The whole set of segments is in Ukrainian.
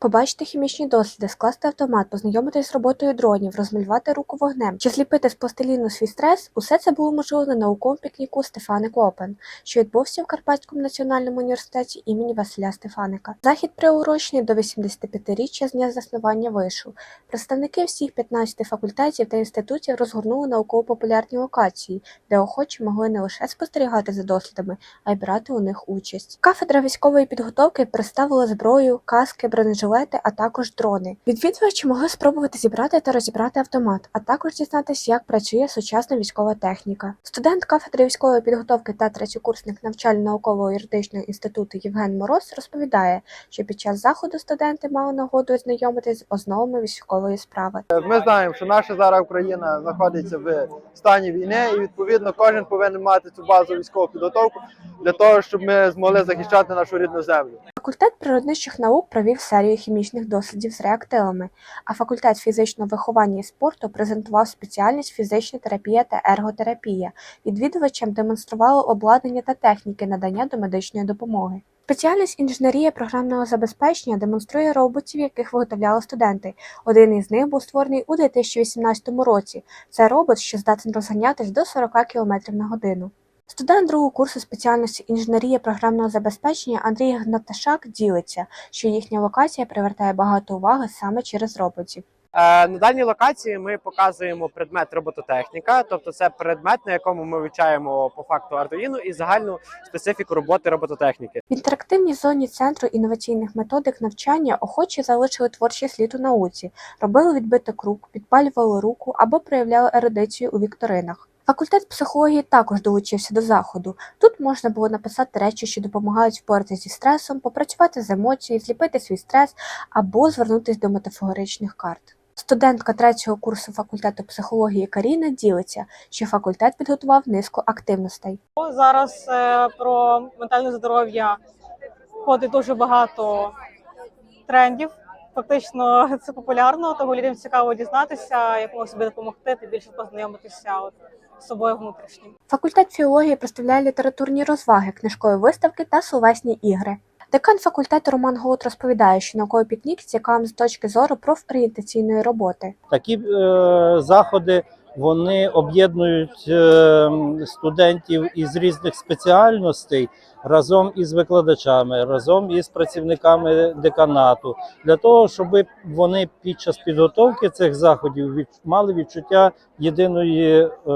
Побачити хімічні досліди, скласти автомат, познайомитись з роботою дронів, розмалювати руку вогнем чи зліпити з пластиліну свій стрес – усе це було можливо на науковому пікніку Стефаник Опен, що відбувся в Карпатському національному університеті імені Василя Стефаника. Захід приурочений до 85-річчя з дня заснування вишу. Представники всіх 15 факультетів та інститутів розгорнули науково-популярні локації, де охочі могли не лише спостерігати за дослідами, а й брати у них участь. Кафедра військової підготовки представила зброю, каски, бронежилети, а також дрони. Відвідувачі могли спробувати зібрати та розібрати автомат, а також дізнатися, як працює сучасна військова техніка. Студент кафедри військової підготовки та третєкурсник навчально-наукового юридичного інституту Євген Мороз розповідає, що під час заходу студенти мали нагоду ознайомитись з основами військової справи. Ми знаємо, що наша зараз Україна знаходиться в стані війни, і відповідно кожен повинен мати цю базову військову підготовку для того, щоб ми змогли захищати нашу рідну землю. Факультет природничих наук провів серію хімічних дослідів з реактивами, а факультет фізичного виховання і спорту презентував спеціальність фізична терапія та ерготерапія. Відвідувачам демонстрували обладнання та техніки надання домедичної допомоги. Спеціальність інженерія програмного забезпечення демонструє роботів, яких виготовляли студенти. Один із них був створений у 2018 році. Це робот, що здатен розганятись до 40 км на годину. Студент другого курсу спеціальності інженерія програмного забезпечення Андрій Гнаташак ділиться, що їхня локація привертає багато уваги саме через роботів. Е, На даній локації ми показуємо предмет робототехніка, тобто це предмет, на якому ми вивчаємо по факту Arduino і загальну специфіку роботи робототехніки. В інтерактивній зоні центру інноваційних методик навчання охочі залишили творчий слід у науці, робили відбиток рук, підпалювали руку або проявляли ерудицію у вікторинах. Факультет психології також долучився до заходу. Тут можна було написати речі, що допомагають впоратися зі стресом, попрацювати з емоцією, зліпити свій стрес або звернутися до метафоричних карт. Студентка третього курсу факультету психології Каріна ділиться, що факультет підготував низку активностей. Зараз е, про ментальне здоров'я ходить дуже багато трендів. Фактично це популярно, тому людям цікаво дізнатися, як можна собі допомогти та більше познайомитися собою внутрішнім. Факультет філології представляє літературні розваги, книжкові виставки та словесні ігри. Декан факультету Роман Голод розповідає, що науковий пікнік цікавим з точки зору профорієнтаційної роботи. Такі е, заходи вони об'єднують е, студентів із різних спеціальностей разом із викладачами, разом із працівниками деканату, для того, щоб вони під час підготовки цих заходів мали відчуття єдиної е,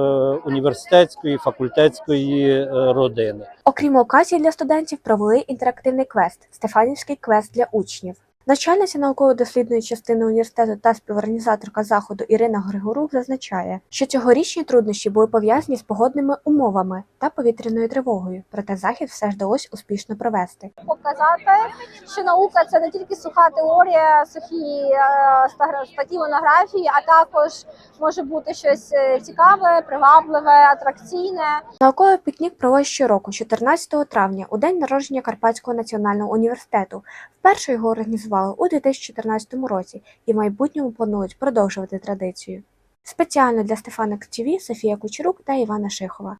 університетської факультетської е, родини. Окрім локацій для студентів, провели інтерактивний квест Стефанівський квест для учнів. Начальниця науково-дослідної частини університету та співорганізаторка заходу Ірина Григорук зазначає, що цьогорічні труднощі були пов'язані з погодними умовами та повітряною тривогою, проте захід все ж вдалося успішно провести. показати, що наука це не тільки суха теорія, сухі е, статті монографії, а також може бути щось е, цікаве, привабливе, атракційне. Науковий пікнік проводять щороку, 14 травня, у день народження Карпатського національного університету. Вперше його організували у 2014 році і в майбутньому планують продовжувати традицію. Спеціально для Стефана ТВ Софія Кучерук та Івана Шихова.